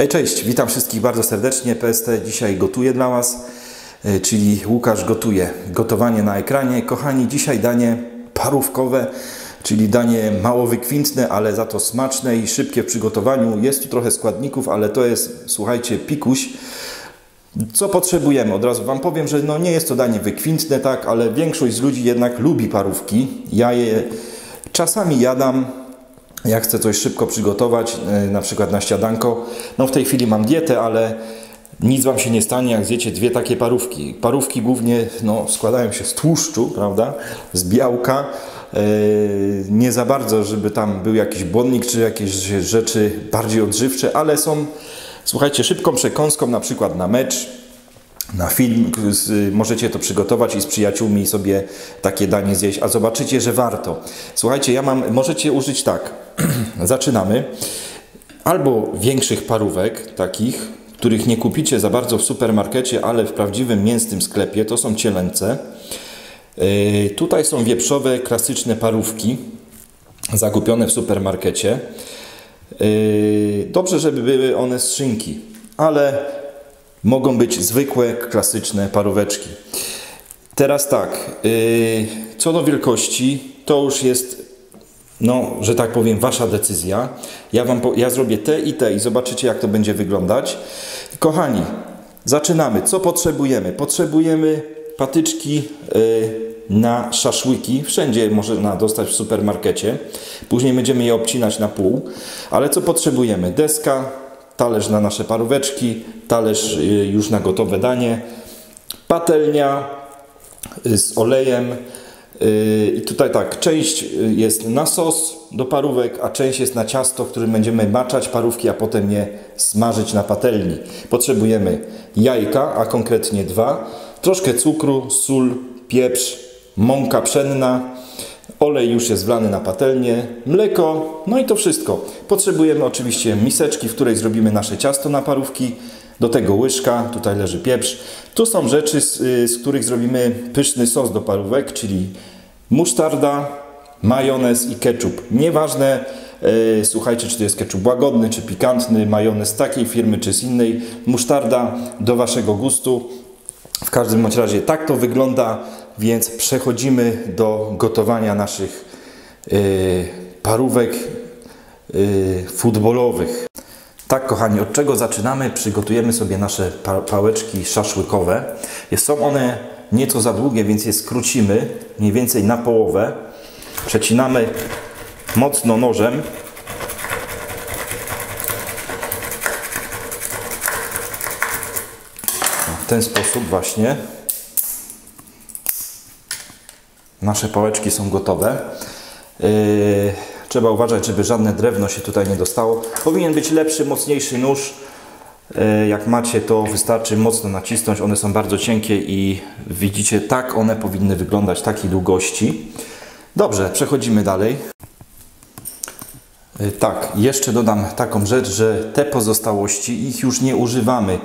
Hej, cześć, witam wszystkich bardzo serdecznie. PST dzisiaj gotuje dla Was, e, czyli Łukasz gotuje. Gotowanie na ekranie. Kochani, dzisiaj danie parówkowe, czyli danie mało wykwintne, ale za to smaczne i szybkie w przygotowaniu. Jest tu trochę składników, ale to jest, słuchajcie, pikuś. Co potrzebujemy? Od razu Wam powiem, że no nie jest to danie wykwintne, tak, ale większość z ludzi jednak lubi parówki. Ja je czasami jadam, jak chcę coś szybko przygotować, e, na przykład na śniadanko. No w tej chwili mam dietę, ale nic Wam się nie stanie, jak zjecie dwie takie parówki. Parówki głównie no, składają się z tłuszczu, prawda, z białka. E, nie za bardzo, żeby tam był jakiś błonnik czy jakieś rzeczy bardziej odżywcze, ale są, słuchajcie, szybką przekąską na przykład na mecz, na film. Możecie to przygotować i z przyjaciółmi sobie takie danie zjeść, a zobaczycie, że warto. Słuchajcie, ja mam, możecie użyć tak. Zaczynamy. Albo większych parówek, takich, których nie kupicie za bardzo w supermarkecie, ale w prawdziwym mięsnym sklepie, to są cielęce. Yy, tutaj są wieprzowe, klasyczne parówki, zakupione w supermarkecie. Yy, dobrze, żeby były one z szynki, ale mogą być zwykłe, klasyczne paróweczki. Teraz tak, yy, co do wielkości, to już jest, no, że tak powiem, wasza decyzja. Ja, wam ja zrobię te i te i zobaczycie, jak to będzie wyglądać. Kochani, zaczynamy. Co potrzebujemy? Potrzebujemy patyczki yy, na szaszłyki. Wszędzie można dostać w supermarkecie. Później będziemy je obcinać na pół. Ale co potrzebujemy? Deska, talerz na nasze paróweczki, talerz y, już na gotowe danie, patelnia y, z olejem. Y, I tutaj tak, część jest na sos do parówek, a część jest na ciasto, którym będziemy maczać parówki, a potem je smażyć na patelni. Potrzebujemy jajka, a konkretnie dwa, troszkę cukru, sól, pieprz, mąka pszenna, Olej już jest wlany na patelnię, mleko, no i to wszystko. Potrzebujemy oczywiście miseczki, w której zrobimy nasze ciasto na parówki. Do tego łyżka, tutaj leży pieprz. Tu są rzeczy, z, z których zrobimy pyszny sos do parówek, czyli musztarda, majonez i ketchup. Nieważne, yy, słuchajcie, czy to jest ketchup łagodny, czy pikantny, majonez takiej firmy, czy z innej. Musztarda do Waszego gustu. W każdym razie tak to wygląda. Więc przechodzimy do gotowania naszych y, parówek y, futbolowych. Tak, kochani, od czego zaczynamy? Przygotujemy sobie nasze pa pałeczki szaszłykowe. Są one nieco za długie, więc je skrócimy mniej więcej na połowę. Przecinamy mocno nożem. W ten sposób właśnie. Nasze pałeczki są gotowe. Yy, trzeba uważać, żeby żadne drewno się tutaj nie dostało. Powinien być lepszy, mocniejszy nóż. Yy, jak macie, to wystarczy mocno nacisnąć. One są bardzo cienkie i widzicie, tak one powinny wyglądać, takiej długości. Dobrze, przechodzimy dalej. Yy, tak, jeszcze dodam taką rzecz, że te pozostałości, ich już nie używamy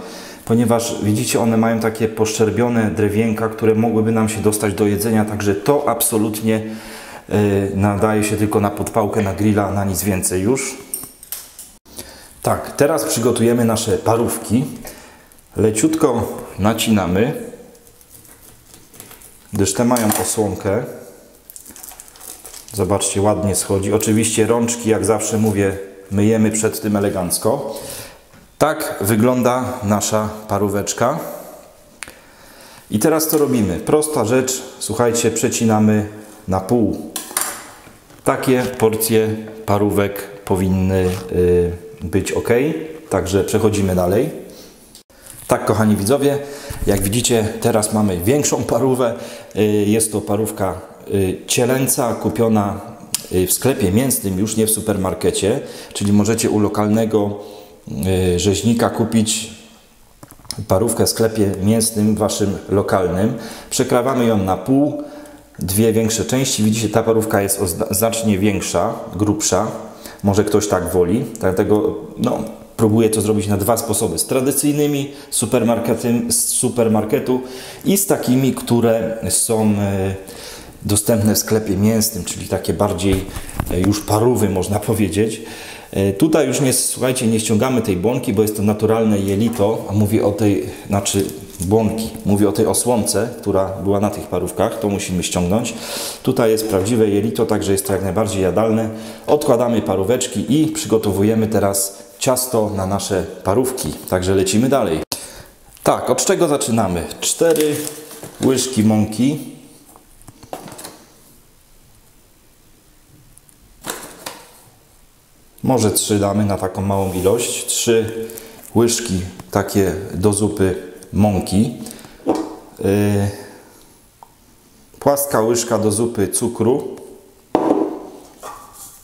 ponieważ widzicie, one mają takie poszczerbione drewienka, które mogłyby nam się dostać do jedzenia, także to absolutnie y, nadaje się tylko na podpałkę, na grilla, na nic więcej już. Tak, teraz przygotujemy nasze parówki. Leciutko nacinamy, gdyż te mają osłonkę. Zobaczcie, ładnie schodzi. Oczywiście rączki, jak zawsze mówię, myjemy przed tym elegancko. Tak wygląda nasza paróweczka. I teraz co robimy? Prosta rzecz, słuchajcie, przecinamy na pół. Takie porcje parówek powinny y, być ok. Także przechodzimy dalej. Tak, kochani widzowie, jak widzicie, teraz mamy większą parówę. Y, jest to parówka y, cielęca, kupiona w sklepie mięsnym, już nie w supermarkecie, czyli możecie u lokalnego rzeźnika kupić parówkę w sklepie mięsnym waszym lokalnym. Przekrawamy ją na pół, dwie większe części. Widzicie, ta parówka jest znacznie większa, grubsza. Może ktoś tak woli, dlatego no, próbuję to zrobić na dwa sposoby. Z tradycyjnymi z supermarketu i z takimi, które są y, dostępne w sklepie mięsnym, czyli takie bardziej y, już parówy można powiedzieć. E, Tutaj już nie, słuchajcie, nie ściągamy tej błonki, bo jest to naturalne jelito, a mówię o tej, znaczy błonki, mówię o tej osłonce, która była na tych parówkach, to musimy ściągnąć. Tutaj jest prawdziwe jelito, także jest to jak najbardziej jadalne. Odkładamy paróweczki i przygotowujemy teraz ciasto na nasze parówki. Także lecimy dalej. Tak, od czego zaczynamy? Cztery łyżki mąki. Może trzy damy na taką małą ilość. Trzy łyżki takie do zupy mąki. Yy, płaska łyżka do zupy cukru.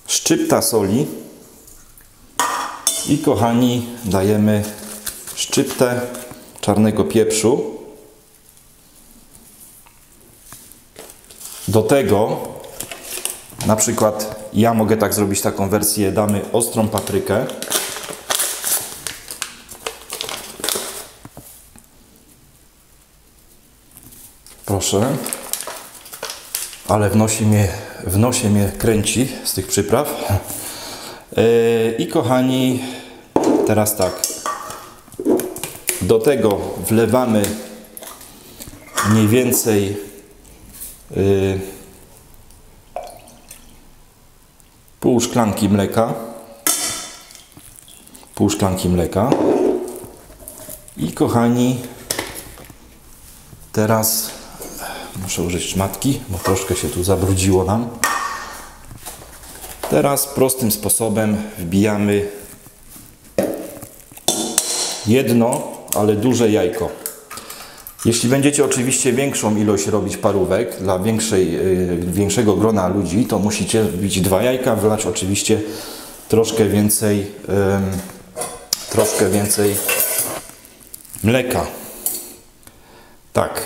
Szczypta soli. I kochani, dajemy szczyptę czarnego pieprzu. Do tego na przykład ja mogę tak zrobić taką wersję, damy ostrą paprykę. Proszę. Ale w nosie mnie, w nosie mnie kręci z tych przypraw. Yy, I kochani, teraz tak. Do tego wlewamy mniej więcej yy, pół szklanki mleka. Pół szklanki mleka. I kochani, teraz muszę użyć szmatki, bo troszkę się tu zabrudziło nam. Teraz prostym sposobem wbijamy jedno, ale duże jajko. Jeśli będziecie oczywiście większą ilość robić parówek dla większej, yy, większego grona ludzi, to musicie wbić dwa jajka, wlać oczywiście troszkę więcej, troszkę więcej mleka. Tak.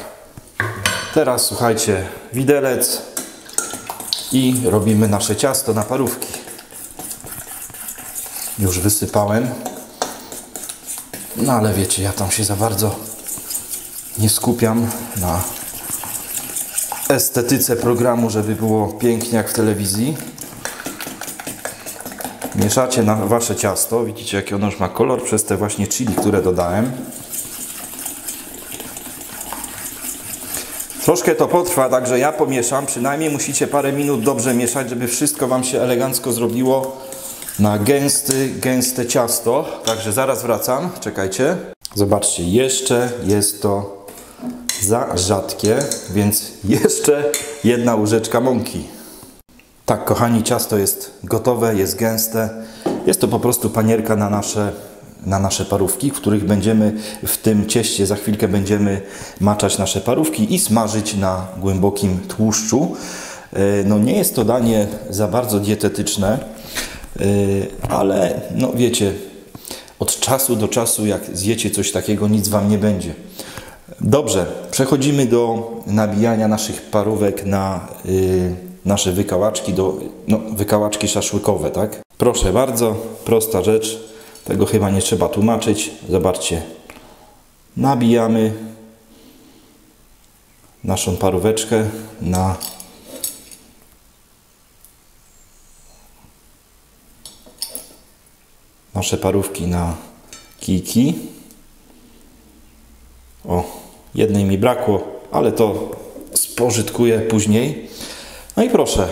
Teraz słuchajcie, widelec i robimy nasze ciasto na parówki. Już wysypałem. No ale wiecie, ja tam się za bardzo nie skupiam na estetyce programu, żeby było pięknie jak w telewizji. Mieszacie na wasze ciasto. Widzicie, jaki ono już ma kolor przez te właśnie chili, które dodałem. Troszkę to potrwa, także ja pomieszam. Przynajmniej musicie parę minut dobrze mieszać, żeby wszystko Wam się elegancko zrobiło na gęsty, gęste ciasto. Także zaraz wracam. Czekajcie. Zobaczcie, jeszcze jest to za rzadkie, więc jeszcze jedna łyżeczka mąki. Tak, kochani, ciasto jest gotowe, jest gęste. Jest to po prostu panierka na nasze, na nasze parówki, w których będziemy w tym cieście za chwilkę będziemy maczać nasze parówki i smażyć na głębokim tłuszczu. E, No nie jest to danie za bardzo dietetyczne, e, ale no wiecie, od czasu do czasu jak zjecie coś takiego, nic Wam nie będzie. Dobrze, przechodzimy do nabijania naszych parówek na y, nasze wykałaczki, do, no, wykałaczki szaszłykowe, tak? Proszę bardzo, prosta rzecz, tego chyba nie trzeba tłumaczyć. Zobaczcie, nabijamy naszą paróweczkę na nasze parówki na kijki. O, jednej mi brakło, ale to spożytkuję później. No i proszę,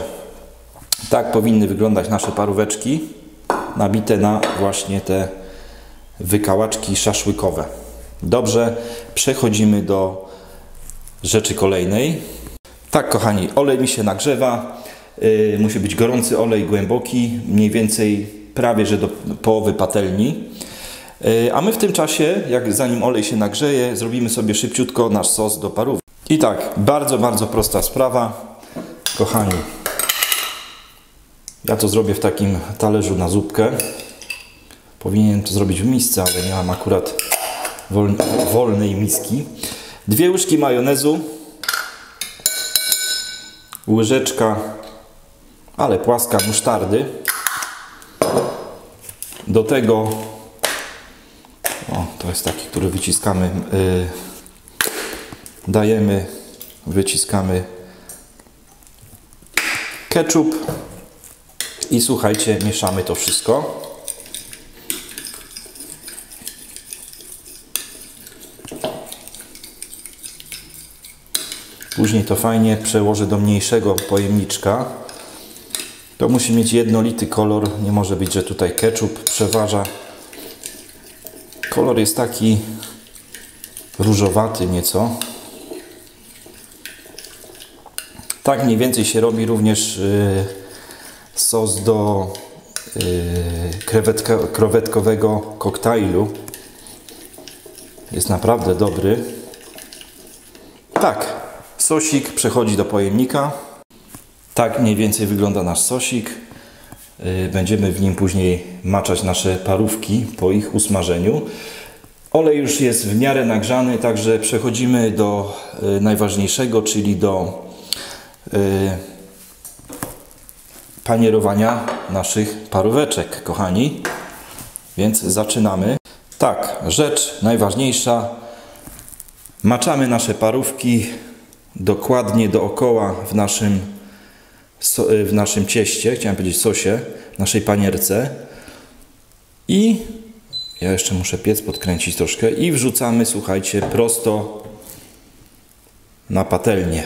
tak powinny wyglądać nasze paróweczki nabite na właśnie te wykałaczki szaszłykowe. Dobrze, przechodzimy do rzeczy kolejnej. Tak, kochani, olej mi się nagrzewa. Yy, musi być gorący olej, głęboki, mniej więcej prawie że do połowy patelni. Yy, a my w tym czasie, jak zanim olej się nagrzeje, zrobimy sobie szybciutko nasz sos do parów. I tak, bardzo, bardzo prosta sprawa. Kochani, ja to zrobię w takim talerzu na zupkę. Powinienem to zrobić w misce, ale nie mam akurat wol, wolnej miski. Dwie łyżki majonezu. Łyżeczka, ale płaska musztardy. Do tego, o, to jest taki, który wyciskamy. Yy, dajemy, wyciskamy ketchup i słuchajcie, mieszamy to wszystko. Później to fajnie przełożę do mniejszego pojemniczka. To musi mieć jednolity kolor, nie może być, że tutaj ketchup przeważa Kolor jest taki różowaty nieco. Tak mniej więcej się robi również yy, sos do yy, krewetka, krewetkowego koktajlu. Jest naprawdę dobry. Tak, sosik przechodzi do pojemnika. Tak mniej więcej wygląda nasz sosik. Yy, będziemy w nim później maczać nasze parówki po ich usmażeniu. Olej już jest w miarę nagrzany, także przechodzimy do yy, najważniejszego, czyli do yy, panierowania naszych paróweczek, kochani. Więc zaczynamy. Tak, rzecz najważniejsza. Maczamy nasze parówki dokładnie dookoła w naszym, w naszym cieście, chciałem powiedzieć sosie, naszej panierce. I ja jeszcze muszę piec podkręcić troszkę i wrzucamy, słuchajcie, prosto na patelnię.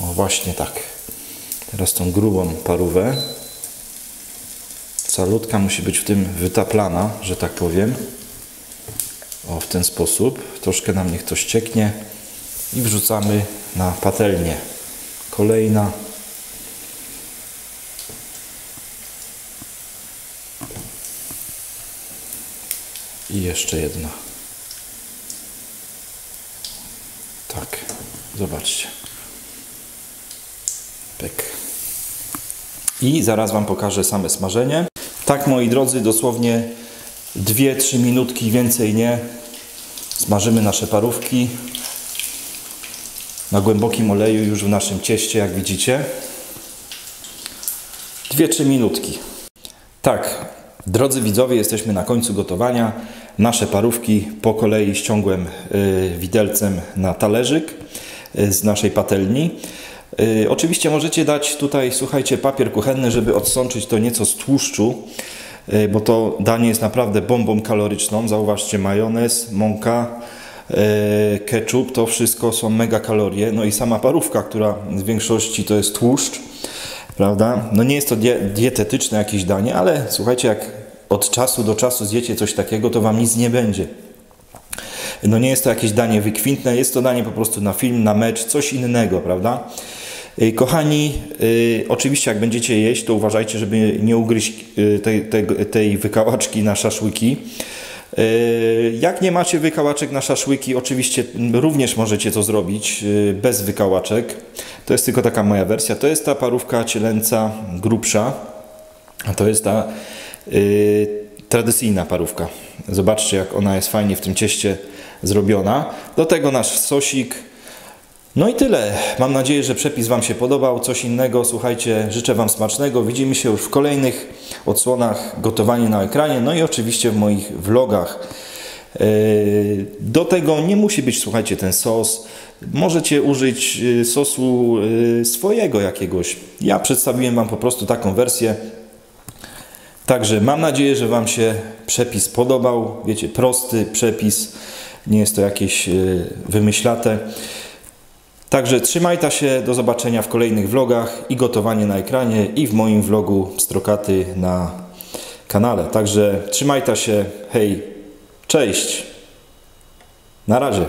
O, właśnie tak. Teraz tą grubą parówę. Salutka musi być w tym wytaplana, że tak powiem. O, w ten sposób. Troszkę nam niech to ścieknie. I wrzucamy na patelnię. Kolejna. I jeszcze jedna. Tak, zobaczcie. Pyk. I zaraz Wam pokażę same smażenie. Tak, moi drodzy, dosłownie 2-3 minutki, więcej nie. Smażymy nasze parówki na głębokim oleju już w naszym cieście, jak widzicie. 2-3 minutki. Tak, drodzy widzowie, jesteśmy na końcu gotowania. Nasze parówki po kolei ściągłem y, widelcem na talerzyk y, z naszej patelni. Y, oczywiście możecie dać tutaj, słuchajcie, papier kuchenny, żeby odsączyć to nieco z tłuszczu, bo to danie jest naprawdę bombą kaloryczną. Zauważcie, majonez, mąka, ketchup, to wszystko są mega kalorie. No i sama parówka, która w większości to jest tłuszcz, prawda? No nie jest to dietetyczne jakieś danie, ale słuchajcie, jak od czasu do czasu zjecie coś takiego, to Wam nic nie będzie. No nie jest to jakieś danie wykwintne, jest to danie po prostu na film, na mecz, coś innego, prawda? Y, kochani, y, oczywiście jak będziecie jeść, to uważajcie, żeby nie ugryźć tej, tej, tej wykałaczki na szaszłyki. Y, jak nie macie wykałaczek na szaszłyki, oczywiście również możecie to zrobić y, bez wykałaczek. To jest tylko taka moja wersja. To jest ta parówka cielęca grubsza, a to jest ta yy, tradycyjna parówka. Zobaczcie, jak ona jest fajnie w tym cieście zrobiona. Do tego nasz sosik. No i tyle. Mam nadzieję, że przepis Wam się podobał. Coś innego, słuchajcie, życzę Wam smacznego. Widzimy się już w kolejnych odsłonach gotowanie na ekranie, no i oczywiście w moich vlogach. Yy, do tego nie musi być, słuchajcie, ten sos. Możecie użyć yy, sosu yy, swojego jakiegoś. Ja przedstawiłem Wam po prostu taką wersję. Także mam nadzieję, że Wam się przepis podobał. Wiecie, prosty przepis, nie jest to jakieś wymyślate. Także trzymajcie się, do zobaczenia w kolejnych vlogach i gotowanie na ekranie i w moim vlogu Strokaty na kanale. Także trzymajcie się, hej, cześć, na razie.